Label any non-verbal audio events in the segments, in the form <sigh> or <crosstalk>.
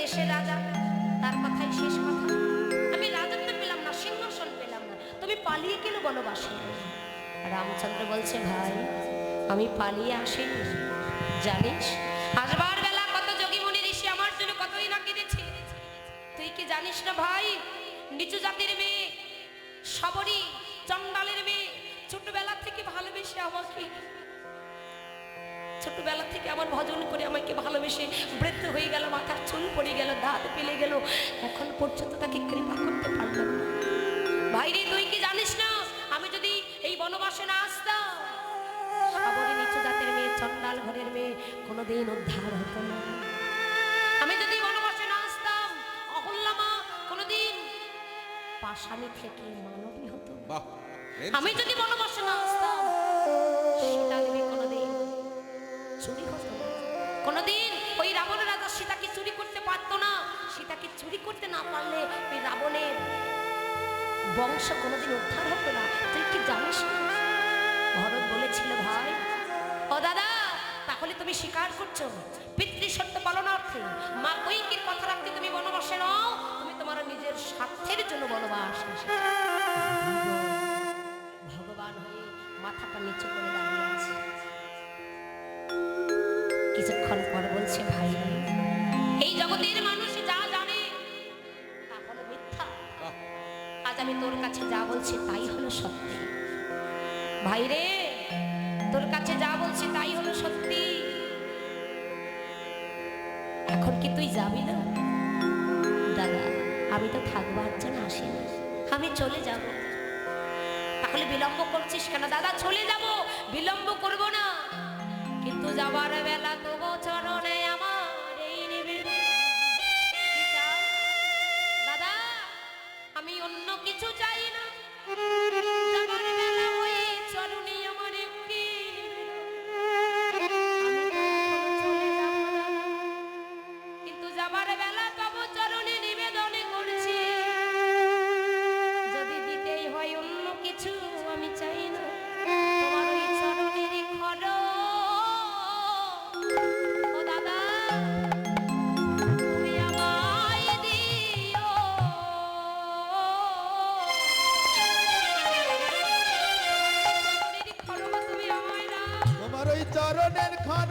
দেশের রাজা, তার কথাই শেষ কথা। আমি রাজত্ব পেলাম না, সিংহাসন পেলাম না। তুমি পালিয়ে কেন বনবাসে রামচন্দ্র বলছে, ভাই, আমি পালিয়ে আসিনি। জানিস, আসবার বেলা কত যোগী মুনি ঋষি আমার জন্য কতই না কেঁদেছে। তুই কি জানিস না ভাই, নিচু জাতির মেয়ে সবরী চন্ডালের মেয়ে, ছোটবেলা থেকে ভালোবেসে আমাকে ছোটবেলা থেকে আমার ভজন করে আমাকে ভালোবেসে বৃদ্ধ হয়ে গেল মাথার চুল পড়ে গেল দাঁত পেলে গেল এখন পর্যন্ত তাকে কৃপা করতে পারলাম না। ভাইরে তুই কি জানিস না আমি যদি এই বনবাসে না আসতাম সাবরী নিচু জাতের মেয়ে চন্ডাল ঘরের মেয়ে কোনোদিন উদ্ধার হতো না আমি যদি বনবাসে না আসতাম অহল্যামা কোনোদিন পাশানি থেকে মানবী হতো। আমি যদি বনবাসে না আসতাম সীতা দেবী কোনোদিন চুরি না। কোনোদিন ওই রাবণ রাজা সীতাকে চুরি করতে পারতো না। সীতাকে চুরি করতে না পারলে ওই রাবণের বংশ কোনোদিন উদ্ধার হতো না। তুই কি জানিস? ভরত বলেছিল, ভাই, ও দাদা, তাহলে তুমি স্বীকার করছ। পিতৃ সত্য পালনার্থে মা কৈকির কথা রাখতে তুমি বনবাসে নাও। কিছুক্ষণ পর বলছে, ভাই, এই জগতের মানুষ যা জানে, তা হলো মিথ্যা। আজ আমি তোর কাছে যা বলছি, তাই হলো সত্যি। ভাই রে, তোর কাছে যা বলছি, তাই হলো সত্যি। এখন কি তুই যাবি না? দাদা, আমি তো থাকব থাকবার জন্য আসিনি আমি চলে যাব। তাহলে বিলম্ব করছিস কেন? দাদা, চলে যাব। বিলম্ব করব না। যাবার বেলা তবু চরণে চরণের খর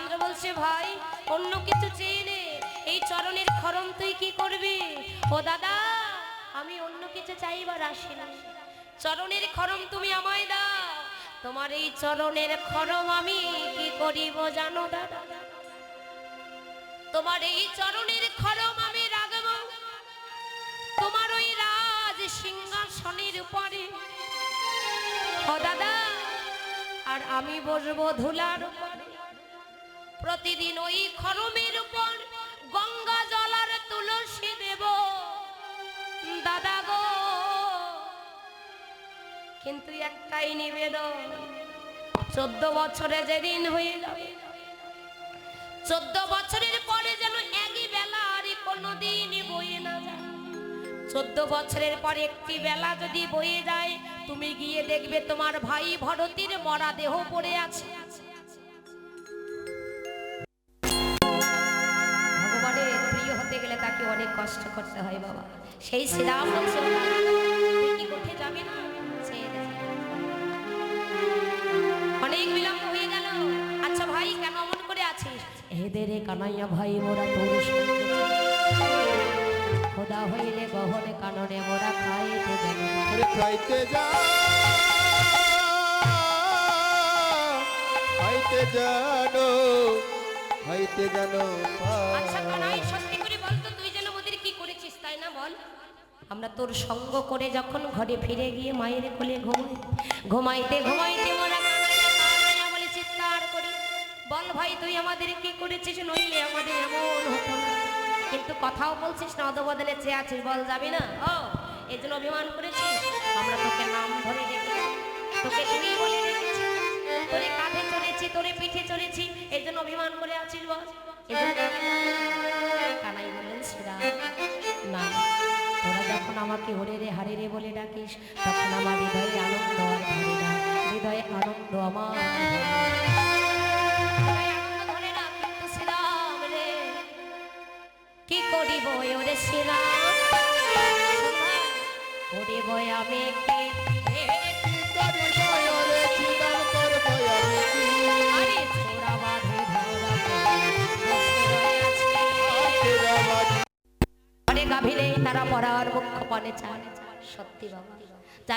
রামচন্দ্র বলছে, ভাই, অন্য কিছু চেয়ে এই চরণের খরম তুই কি করবি? ও দাদা, আমি অন্য কিছু চাইবার আসি না। চরণের খরম তুমি আমায় দাও। তোমার এই চরণের খরম আমি কি করিব জানো দাদা? তোমার এই চরণের খরম আমি রাখব। তোমার ওই রাজ সিংহাসনের উপরে। ও দাদা, আর আমি বসবো ধুলার উপরে। প্রতিদিন ওই খরমের উপর গঙ্গা জলার তুলসী দেব। দাদা গো, কিন্তু একটাই নিবেদন, চোদ্দ বছরে যেদিন হয়ে যাবে চোদ্দ বছরের পরে যেন একই বেলা আর কোনোদিন বয়ে না যায়। চোদ্দ বছরের পর একটি বেলা যদি বয়ে যায়, তুমি গিয়ে দেখবে তোমার ভাই ভরতীর মরা দেহ পড়ে আছে। কষ্ট করতে হয় বাবা। সেই শ্রীরাম বলছে কি কোঠে যাবি না? অনেক বিলম্ব হয়ে গেল। আচ্ছা ভাই কেন অমন করে আছিস? হেদে রে কানাইয়া ভাই মোরা তোর খোদা হইলে গহনে কাননে মোরা খাইতে খাইতে যা খাইতে জানো খাইতে জানো আচ্ছা কানাই সত্যি বল আমরা তোর সঙ্গ করে যখন ঘরে ফিরে গিয়ে মায়ের কোলে ঘুমাই ঘুমাইতে ঘুমাইতে চিৎকার করি, বল ভাই, তুই আমাদের কি করেছিস? নইলে আমাদের এমন হতো কিন্তু কথাও বলছিস না, অদবদলে চেয়ে আছিস, বল যাবি না? ও এই জন্য অভিমান করেছিস আমরা তোকে নাম ধরে রেখেছি। তোকে তুই বলে রেখেছি। তোরে কাঁধে চড়েছি, তোরে পিঠে চড়েছি। এই জন্য অভিমান করে আছিস, বল। এজন্য কানাই আমাকে হরে রে হারে রে বলে ডাকিস। তখন আমার হৃদয়ে আনন্দ আর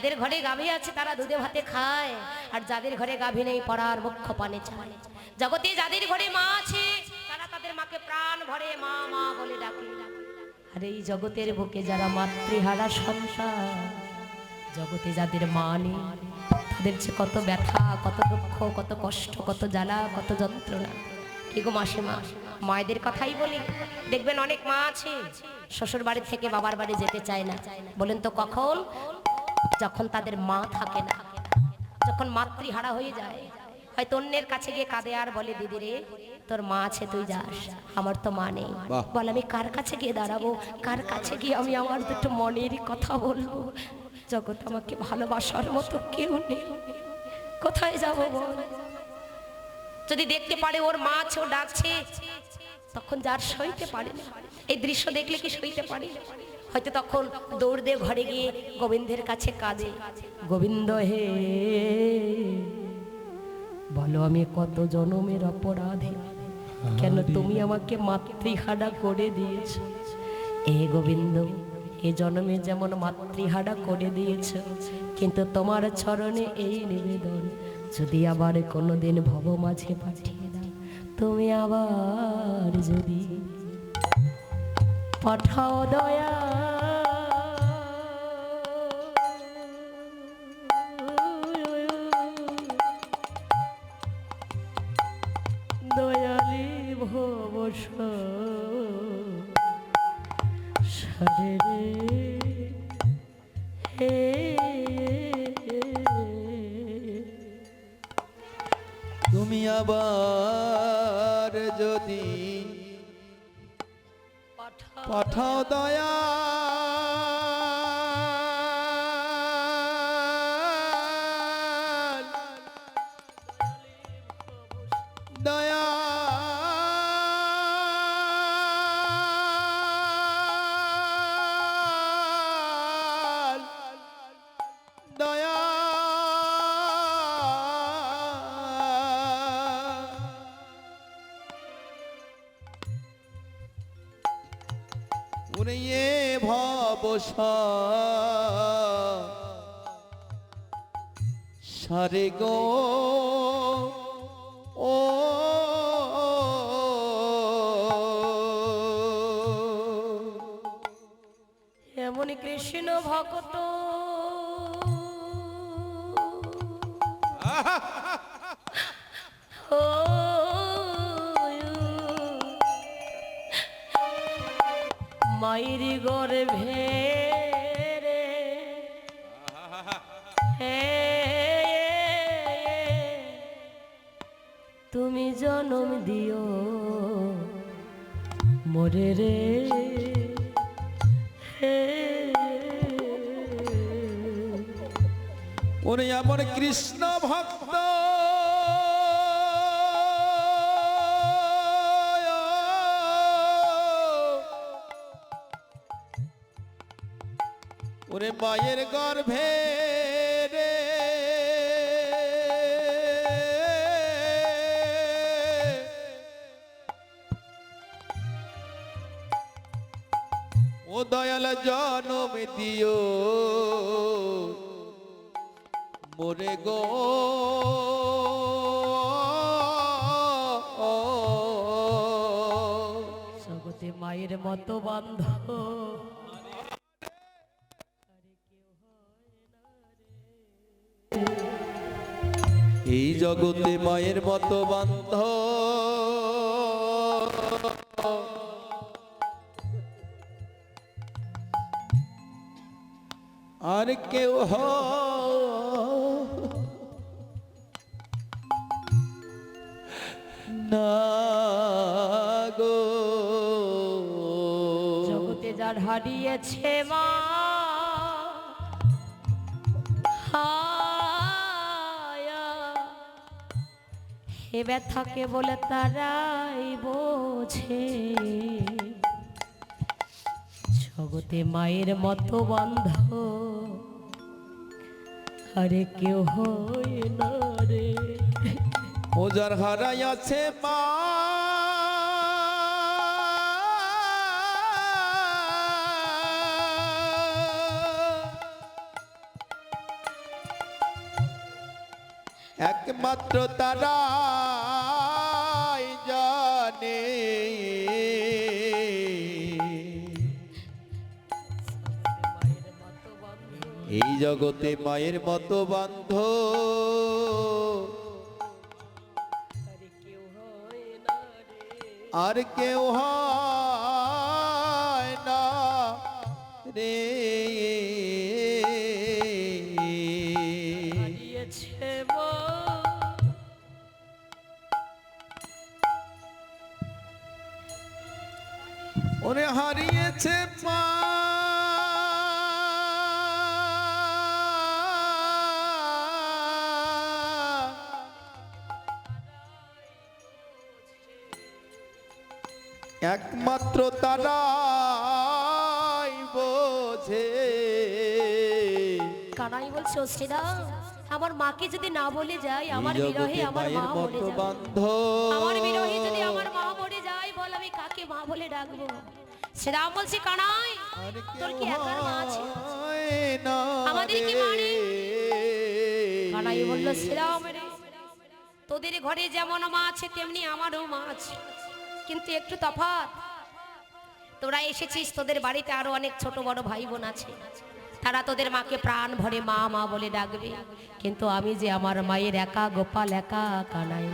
যাদের ঘরে গাভী আছে, তারা দুধে ভাতে খায়। আর যাদের ঘরে গাভী নেই, পড়ার মুখ্য পানে চায়। জগতে যাদের ঘরে মা আছে, তারা তাদের মাকে প্রাণ ভরে মা মা বলে ডাকে। আর এই জগতের বুকে যারা মাতৃহারা সন্তান, জগতে যাদের মা নেই, তাদের যে কত ব্যথা, কত দুঃখ, কত কষ্ট, কত জ্বালা, কত যন্ত্রণা। কি গো মাসিমা, মায়েদের কথাই বলি। দেখবেন অনেক মা আছে শ্বশুর বাড়ি থেকে বাবার বাড়ি যেতে চায় না। বলেন তো কখন? যখন তাদের মা থাকে না যখন মাতৃহারা হয়ে যায় হয়তো অন্যের কাছে গিয়ে কাঁদে আর বলে দিদি রে তোর মা আছে তুই যাস আমার তো মা নেই। বল আমি কার কাছে গিয়ে দাঁড়াবো? কার কাছে গিয়ে আমি আমার দুটো মনের কথা বলব? জগৎ আমাকে ভালোবাসার মতো কেউ নেই। কোথায় যাব বল? যদি দেখতে পারে ওর মা আছে ও ডাকছে তখন যার সইতে পারে না। এই দৃশ্য দেখলে কি সইতে পারে? হয়তো তখন দৌড় দিয়ে ঘরে গিয়ে গোবিন্দের কাছে কাঁদে। গোবিন্দ হে বলো আমি কত জনমের অপরাধী? কেন তুমি আমাকে মাতৃহারা করে দিয়েছ? এ গোবিন্দ এ জন্মে যেমন মাতৃহারা করে দিয়েছ কিন্তু তোমার চরণে এই নিবেদন যদি আবার কোনোদিন ভব মাঝে পাঠিয়ে দাও তুমি আবার যদি পাঠাও দয়া সারে গো। ও। এমনই কৃষ্ণ ভক্ত। <laughs> মায়ের গর্ভে ওরে মায়ের গর্ভে ও দয়াল জনম দিও। মোরে গো। মায়ের মতো বান্ধ। জগতে মায়ের মতো বান্ধ। আর কেউ হ। না গো। জগতে যার হারিয়েছে মা হায়া, হে ব্যথাকে বলে তারাই বোঝে। জগতে মায়ের মতো বন্ধ। আরে কেউ হয় না রে। ওজার হারাই আছে মা। একমাত্র তারাই জানে। এই জগতে মায়ের মতো বান্ধ। আর কেউ হয় না রে। তারাই বোঝে। কানাই বলছে অশ্রিদা আমার মাকে যদি না বলে যাই আমার বিরহে আমার মা মরে যাবে। আমার বিরহে যদি আমার মা মরে যায় বল আমি কাকে মা বলে ডাকবো? শ্রীরাম বলছে কানাই তোর কি একার মা আছে? আমাদের কি মা নেই? রে। কানাই বলল শ্রীরাম রে তোদের ঘরে যেমন মা আছে তেমনি আমারও মা আছে। কিন্তু একটু তফাৎ তোরা এসেছিস, তোদের বাড়িতে আরও অনেক ছোট বড় ভাই বোন আছে। তারা তোদের মাকে প্রাণ ভরে মা মা বলে ডাকবে। কিন্তু আমি যে আমার মায়ের একা, গোপাল একা কানাই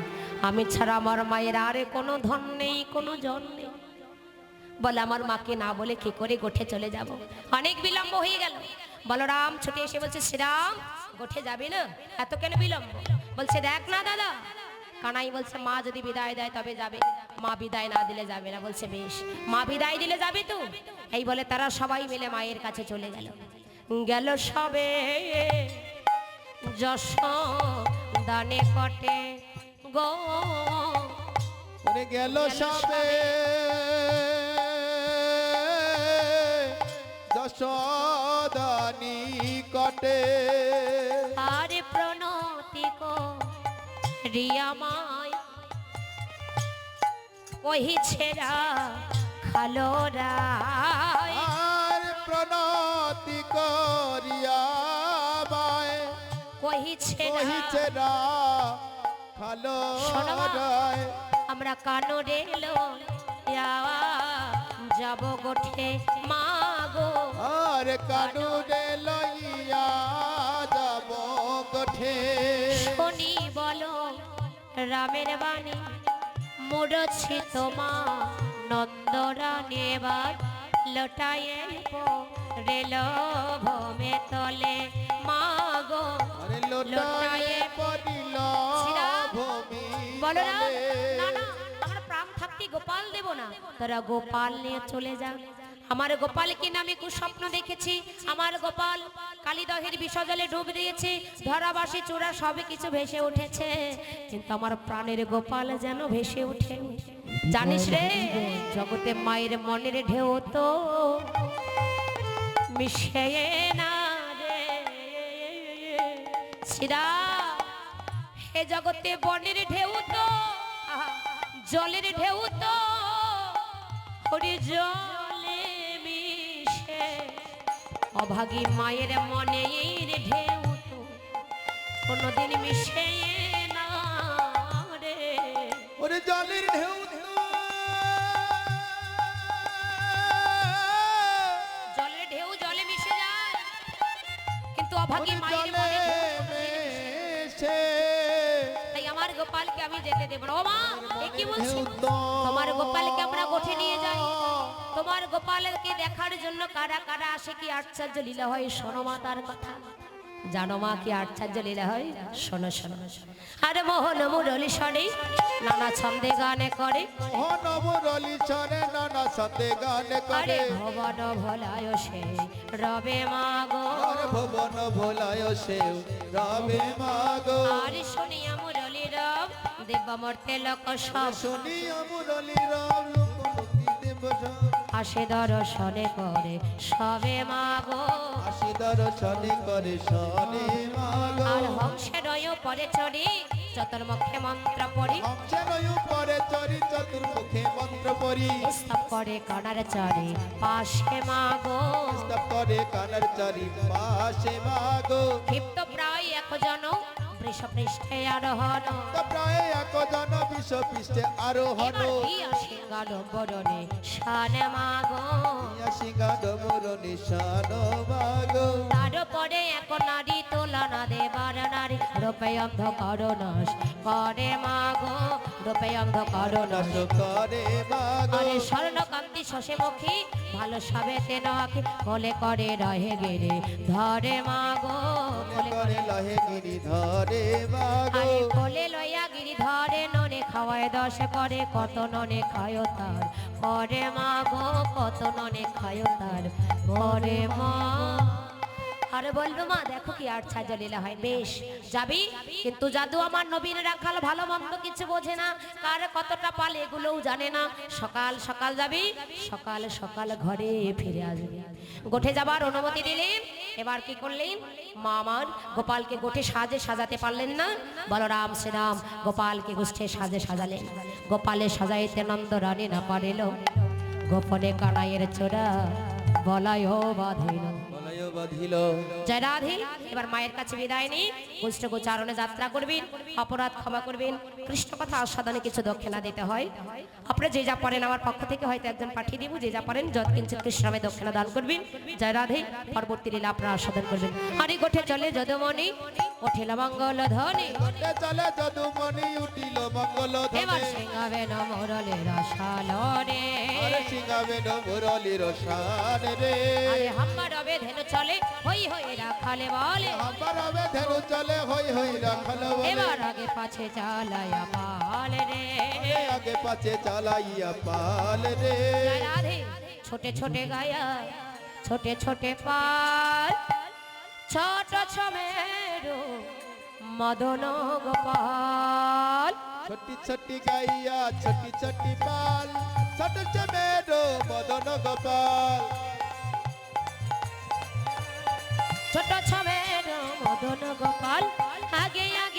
আমি ছাড়া আমার মায়ের আরে কোনো ধন নেই, কোনো জন নেই। বলে আমার মাকে না বলে কি করে গোঠে চলে যাব? অনেক বিলম্ব হয়ে গেল। বলরাম ছুটে এসে বলছে, শ্রীরাম, গোঠে যাবে না? এত কেন বিলম্ব? বলছে, দেখ না দাদা কানাই বলছে মা যদি বিদায় দেয় তবে যাবে। মা বিদায় না দিলে যাবে না। বলছে বেশ। মা বিদায় দিলে যাবে তো? এই বলে তারা সবাই মিলে মায়ের কাছে চলে গেল। গেল সবে যশ দানে কটে গো। গেল সবে যশোদানি কটে আমায় কহি ছেড়া খালোরা প্রণতি করিয়া বায় কহি ছেড়া খালো আমরা কানো রেল যাব গোঠে মা গো। আর কানো রেল যাব গোঠে। শনিবার রামের বাণী। মুড়ছি তোমা নন্দরানী এবার লটায়ে রেল ভমে তলে। মাগো লোটায়ে পড়িল ভূমি বলো। না না আমরা প্রাণ থাকতে গোপাল দেব না। তোরা গোপাল নিয়ে চলে যা। আমার গোপালকে নামে কুস্বপ্ন দেখেছি? আমার গোপাল কালীদহের বিষজলে ডুব দিয়েছে। ধরাবাসী চূড়া সবে কিছু ভেসে উঠেছে। কিন্তু আমার প্রাণের গোপাল যেন ভেসে ওঠে। জানিস রে, জগতে মায়ের মনের ঢেউ তো মিশে না রে। শ্রীরা হে জগতে বনের ঢেউ তো, জলের ঢেউ তো ওরে অভাগী মায়ের মনের ঢেউ তো কোনোদিন মিশে না রে। ওরে জলের ঢেউ জলের ঢেউ জলে মিশে যায় কিন্তু অভাগী মায়ের তাই আমার গোপালকে আমি যেতে দেব না। ও মা এ কি বলছো? তোমার গোপালকে আমরা গোঠে নিয়ে যাই। তোমার গোপালকে দেখার জন্য কারা কারা আসে কি আশ্চর্য লীলা হয়? শোনো মা তার কথা। জানো মা কি আশ্চর্য লীলা হয়? শোনো শোনো। আরে মোহন মুরলি সরে নানা ছন্দে গানে করে। নবরলি চরে নানা সাথে গান করে। ভবন ভোলায় সে রবে মাগো আর ভুবন ভোলায় সেও রবে মাগো আরে শুনিয়া মুরলি রব দেবমর্তে লোক সব। শুনি আমরলি রাম লোকমুক্তি দেব সব। আসে দর্শনে করে সবে মাগো। আসি দর্শনে করে শনি মাগো। আর হংসের পরে চড়ি চতুর্মুখে মন্ত্র পড়ি। হংসের পরে চরি চতুর্মুখে মন্ত্র পরি স্তব করে কণার চড়ি পাশে মাগো। স্তব করে কানার চারি পাশে মাগো। ক্ষিপ্ত প্রায় একজন বৃষ পৃষ্ঠে আরোহণ। প্রায় এক জন বিশ্ব পৃষ্ঠে আরোহণ দিয়া শানে মাগো। সিংহা ডমর নিশান মাগো। তার পরে এক নারী তুলনা দেবার নারী রূপে অন্ধকার নাশ করে মাগো রূপে অন্ধকার নাশ নাশ করে মাগো। আরে স্বর্ণকান্তি শশে মুখী ভালো সবে তেন আখি কোলে করে রহে গেরে ধরে মাগো কোলে করে লহে গিরি ধরে মাগো দশে করে কত ননে খায় তার? পরে মা গো কত ননে খায় তার? পরে মা আরে বলব মা, দেখো কি আর ছাজলীলা হয়। বেশ, যাবি? কিন্তু জাদু আমার নবীন রাখাল ভালো মন্দ কিছু বোঝে না। কার কতটা পাল এগুলোও জানে না। সকাল সকাল যাবি, সকাল সকাল ঘরে ফিরে আসবি। গোঠে যাবার অনুমতি দিলেন এবার কি করলেন মা আমার গোপালকে গোঠে সাজে সাজাতে পারলেন না? বলরাম শ্রীরাম গোপালকে গোষ্ঠে সাজে সাজালেন। গোপালে সাজাইতে নন্দ রানী না পারিল। গোপনে কানাইয়ের চোরা বলায় বাঁধিল। বলয় বাঁধিল। জয় রাধে এবার মায়ের কাছে বিদায় যাত্রা করবেন অপরাধ ক্ষমা করবেন। কৃষ্ণ কথা আস্বাদনে কিছু দক্ষিণা দিতে হয়। আপনারা যে যা পারেন আমার পক্ষ থেকে হয়তো একজন পাঠিয়ে দিব যে যা পারেন যত কিঞ্চিত কৃষ্ণামে দক্ষিণা দান করবেন। জয় রাধে পরবর্তী লীলা আপনারা আস্বাদন করবেন। আরে গোঠে চলে যদমণি। ওঠেল মঙ্গল ধ্বনি। চলে যদুমণি উঠিল মঙ্গল এবার ধনে সিংহাবে নমরলে রসালনে সিংহাবে মুরলির শান রে আরে রবে ধেনু চলে হই হই রাখালে বলে। আমার হবে ধেনু চলে হই হই রাখল বলে। এবার আগে পাছে চালায়া পাল রে। আগে পাছে চালাইয়া পাল রে। রাধে। ছোটে ছোটে গায়া ছোটে ছোটে পাল। ছোট ছমেরু মদন গোপাল। ছোটি ছোটি গাইয়া ছোটি ছোটি পাল ছোট চেমেরো মদন গোপাল। ছোট ছমেরু মদন গোপাল। আগে আগে